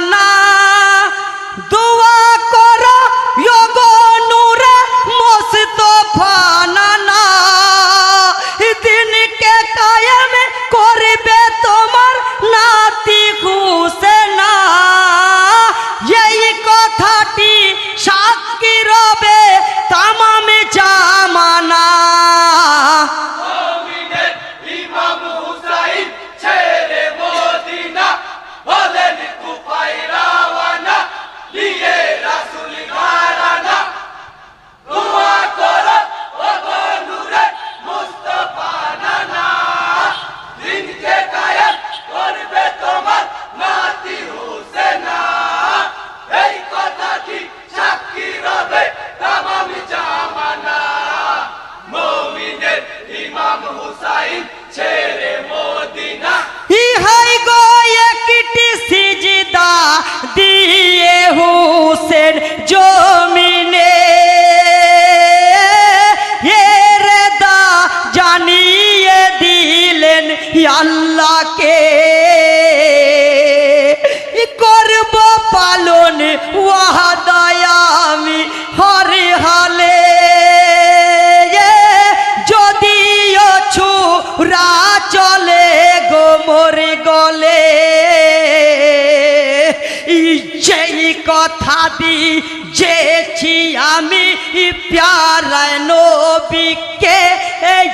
না কথা দিয়েছি আমি, প্যারায় নবীকে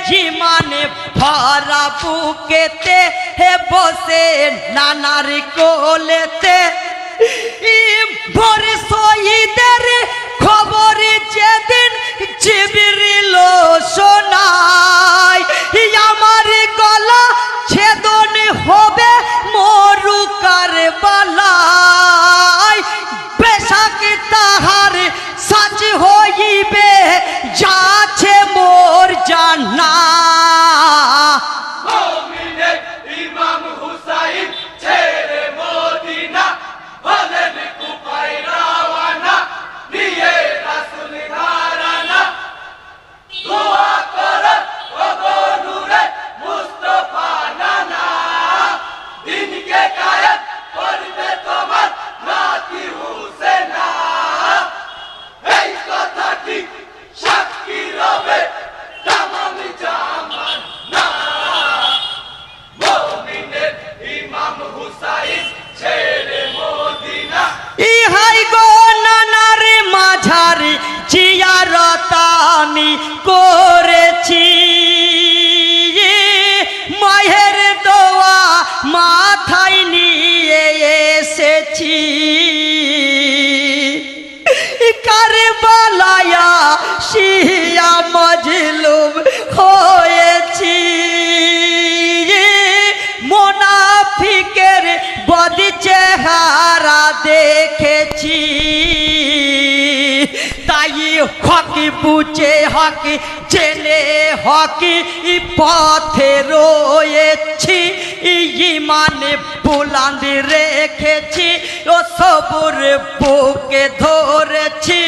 জীবনে ভরা বুকেতে হে বসে নানার কোলেতে। ভরে শহীদের খবর যেদিন জিবিরিল আসিয়া মজলুম হয়েছি। মোনাফিকের বদ চেহারা দেখেছি। তাই হকি পুচে, হকি জেলে হকি পথে রয়েছি। ইমানে বুলান্দ রেখেছি ও সবুর বুকে ধরেছি।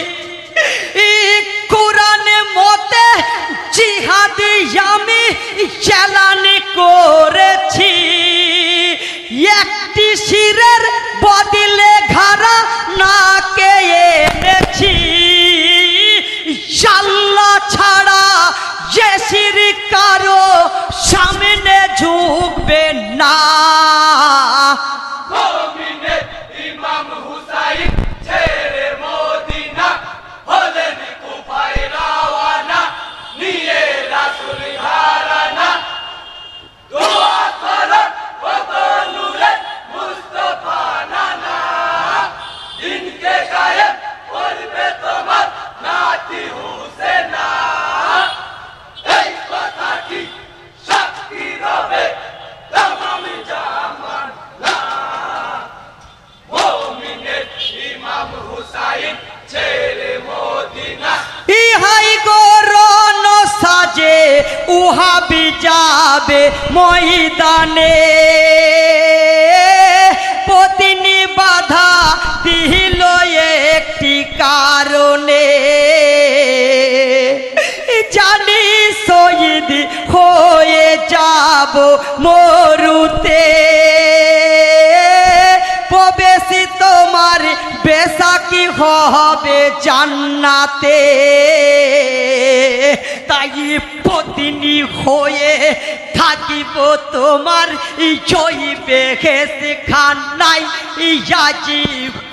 কোরআনে মতে জিহাদি আমি চালানি করেছি। একটি শিরের বদিলে ঘাড়া নাকে এনেছি। ছাড়া যে শির কারও সামনে ঝুঁকবে না। যাবে ময়দানে। পতিনি বাধা দিল একটি কারণে। জানি শহীদ হয়ে যাব মরুতে। প্রবেশি তোমার বেশাকি হবে জান্নাতে? তাই পত্নী হয়ে থাকিব তোমার। জৈবে হেসে খানাই ইয়াজি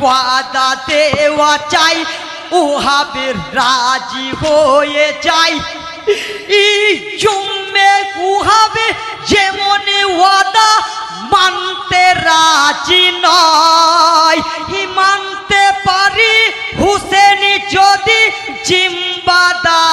ওয়াদা দেওয়া চাই। উহাবে রাজি হয়ে যাই। ই জুম্মে উহাবে যেমন ওয়াদা, মানতে রাজি নয়। ই মানতে পারি, হুসেনি যদি জিম্বাদারি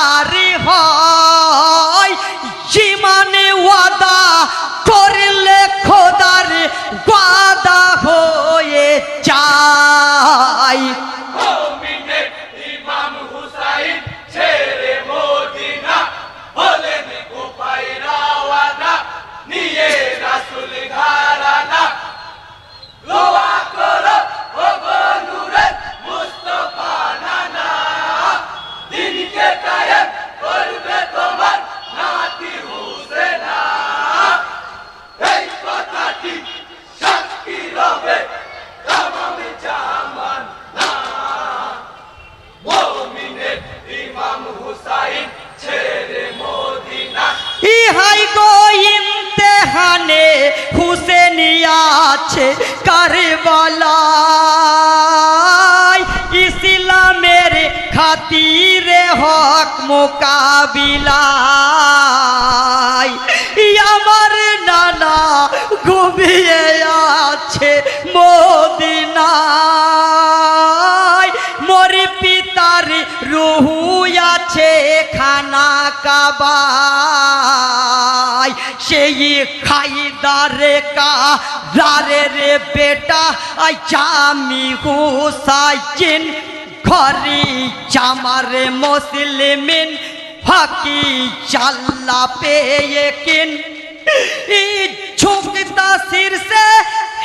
আছে কারবালায়। ইসলামের খাতিরে হক মোকাবিলায়। ই আমার নানা ঘুমিয়ে খানা কাবায় সেই খাইদারে কা রারে রে বেটা আই জামি হুসাইন ঘরি জামারে মুসলিমিন ফাঁকি চাল্লা পেয়ে কিন ই ঝুঁকতা সে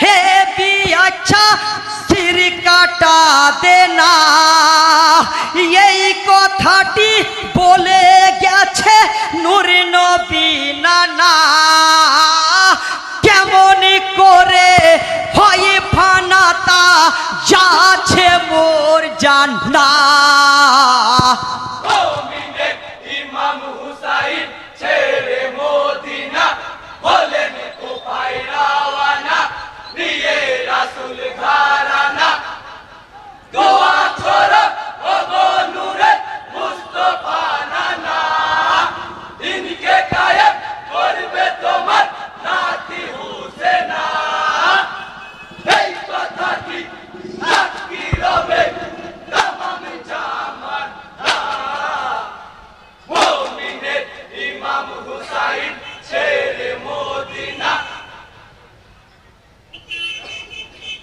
হে বি আচ্ছা সির কাটা দেনা এই কথাটি বলে গেছে নূর নবী নানা। কেমন করে হয় ফানাতা, যাচ্ছে মোর জানা। দোয়া